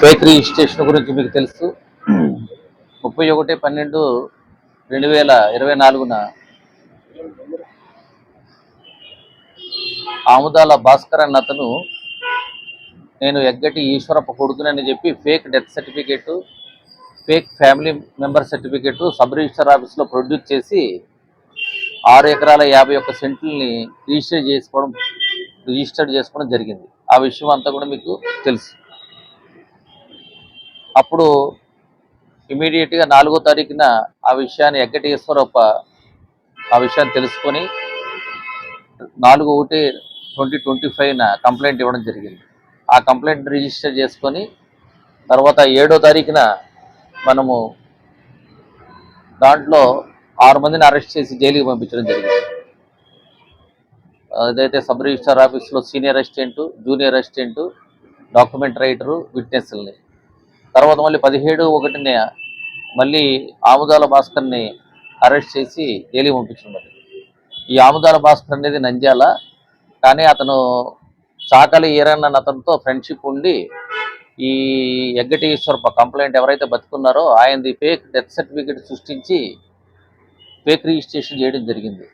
Fake registration గురించి మీకు తెలుసు. ముప్పై ఒకటి పన్నెండు రెండు వేల ఇరవై నాలుగున ఆముదాల భాస్కర్ అన్న అతను నేను ఎగ్గటి ఈశ్వరప్ప కొడుకునని చెప్పి fake death certificate fake family member certificate sub register ఆఫీస్లో ప్రొడ్యూస్ చేసి ఆరు ఎకరాల యాభై ఒక్క సెంట్లని రిజిస్టర్ చేసుకోవడం రిజిస్టర్ చేసుకోవడం జరిగింది. ఆ విషయం అంతా కూడా మీకు తెలుసు. అప్పుడు ఇమీడియట్గా నాలుగో తారీఖున ఆ విషయాన్ని ఎగ్గటి ఆ విషయాన్ని తెలుసుకొని నాలుగు ఒకటి ట్వంటీ ట్వంటీ ఫైవ్న కంప్లైంట్ ఇవ్వడం జరిగింది. ఆ కంప్లైంట్ రిజిస్టర్ చేసుకొని తర్వాత ఏడో తారీఖున మనము దాంట్లో ఆరు మందిని అరెస్ట్ చేసి జైలుకి పంపించడం జరిగింది. అదైతే సబ్ రిజిస్టర్ ఆఫీస్లో senior assistant junior assistant document writer విట్నెస్ని తర్వాత మళ్ళీ పదిహేడు ఒకటిని మళ్ళీ ఆముదాల భాస్కర్ని అరెస్ట్ చేసి జైలుకి పంపించున్నారు ఈ ఆముదాల భాస్కర్ అనేది నంద్యాల. కానీ అతను చాకలి ఈరన్న అతనితో ఫ్రెండ్షిప్ ఉండి ఈ ఎగ్గటేశ్వరప్ప కంప్లైంట్ ఎవరైతే బతుకున్నారో ఆయనది ఫేక్ డెత్ సర్టిఫికేట్ సృష్టించి ఫేక్ రిజిస్ట్రేషన్ చేయడం జరిగింది.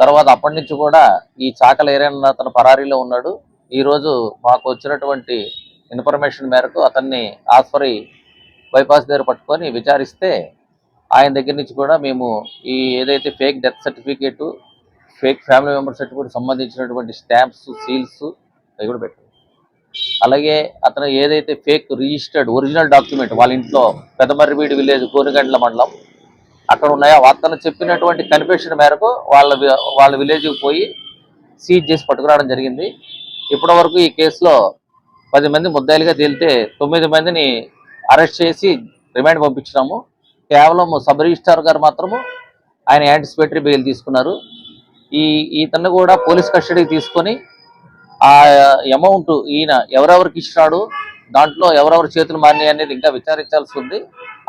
తర్వాత అప్పటి నుంచి కూడా ఈ చాకల ఈరన్న అతను పరారీలో ఉన్నాడు. ఈరోజు మాకు వచ్చినటువంటి ఇన్ఫర్మేషన్ మేరకు అతన్ని ఆస్ఫరి బైపాస్ దగ్గర పట్టుకొని విచారిస్తే ఆయన దగ్గర నుంచి కూడా మేము ఈ ఏదైతే fake death certificate fake family member certificate సంబంధించినటువంటి స్టాంప్స్ సీల్స్ అవి కూడా పెట్టాం. అలాగే అతను ఏదైతే ఫేక్ రిజిస్టర్డ్ ఒరిజినల్ డాక్యుమెంట్ వాళ్ళ ఇంట్లో పెదమర్రివీడి విలేజ్ కోరిగండ్ల మండలం అక్కడ ఉన్నాయో అతను చెప్పినటువంటి కన్ఫెషన్ మేరకు వాళ్ళ వాళ్ళ విలేజ్కి పోయి సీజ్ చేసి పట్టుకురావడం జరిగింది. ఇప్పటి వరకు ఈ కేసులో పది మంది ముద్దాయిలుగా తేలితే తొమ్మిది మందిని అరెస్ట్ చేసి రిమాండ్ పంపించినాము. కేవలం సబ్ రిజిస్ట్రార్ గారు మాత్రము ఆయన యాంటిసిపేటరీ బెయిల్ తీసుకున్నారు. ఈ ఈతను కూడా పోలీస్ కస్టడీకి తీసుకొని ఆ అమౌంట్ ఈయన ఎవరెవరికి ఇచ్చినాడు దాంట్లో ఎవరెవరి చేతులు మారినాయి అనేది ఇంకా విచారించాల్సి ఉంది.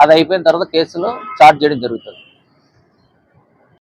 అది అయిపోయిన తర్వాత కేసులో చార్జ్ చేయడం జరుగుతుంది.